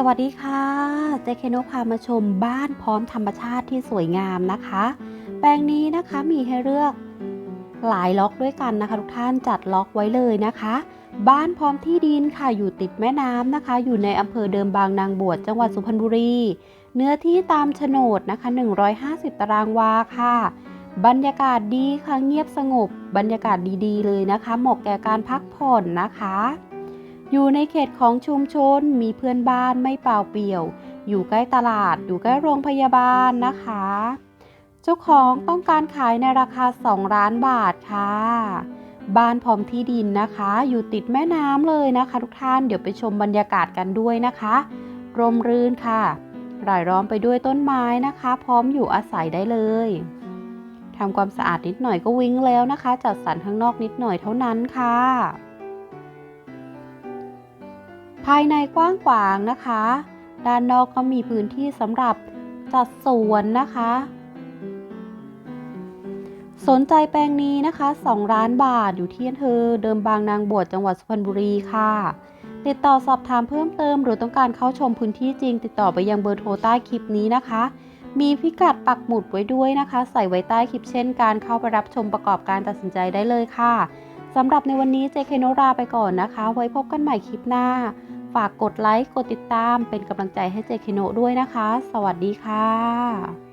สวัสดีค่ะ เจเคโนพามาชมบ้านพร้อมธรรมชาติที่สวยงามนะคะ แปลงนี้นะคะมีให้เลือกหลายล็อกด้วยกันนะคะ ทุกท่านจัดล็อกไว้เลยนะคะ บ้านพร้อมที่ดินค่ะอยู่ติดแม่น้ำนะคะ อยู่ในอำเภอเดิมบางนางบวชจังหวัดสุพรรณบุรี เนื้อที่ตามโฉนดนะคะ 150 ตารางวาค่ะ บรรยากาศดีค่ะเงียบสงบ บรรยากาศดีๆ เลยนะคะ เหมาะแก่การพักผ่อนนะคะ อยู่ในเขตของชุมชน มีเพื่อนบ้านไม่เปล่าเปลี่ยว อยู่ใกล้ตลาด อยู่ใกล้โรงพยาบาลนะคะ เจ้าของต้องการขายในราคา 2 ล้านบาทค่ะ บ้านพร้อมที่ดินนะคะ อยู่ติดแม่น้ำเลยนะคะ ทุกท่าน เดี๋ยวไปชมบรรยากาศกันด้วยนะคะ ร่มรื่นค่ะ รายล้อมไปด้วยต้นไม้นะคะ พร้อมอยู่อาศัยได้เลยทำความสะอาดนิดหน่อยก็วิ่งแล้วนะคะ จัดสรรข้างนอกนิดหน่อยเท่านั้นค่ะ ภายในกว้างขวางนะคะ ด้านนอกก็มีพื้นที่สำหรับจัดสวนนะคะ สนใจแปลงนี้นะคะ2ล้านบาทอยู่ที่อำเภอเดิมบางนางบวชจังหวัดสุพรรณบุรีค่ะ ติดต่อสอบถามเพิ่มเติม หรือต้องการเข้าชมพื้นที่จริง ติดต่อไปยังเบอร์โทรใต้คลิปนี้นะคะ มีพิกัดปักหมุดไว้ด้วยนะคะ ใส่ไว้ใต้คลิปเช่นการเข้าไปรับชมประกอบการตัดสินใจได้เลยค่ะสำหรับในวันนี้เจเคโนราไปก่อนนะคะ ไว้พบกันใหม่คลิปหน้าากกดไลค์ กดติดตามเป็นกำลังใจให้เจคิโนด้วยนะคะ สวัสดีค่ะ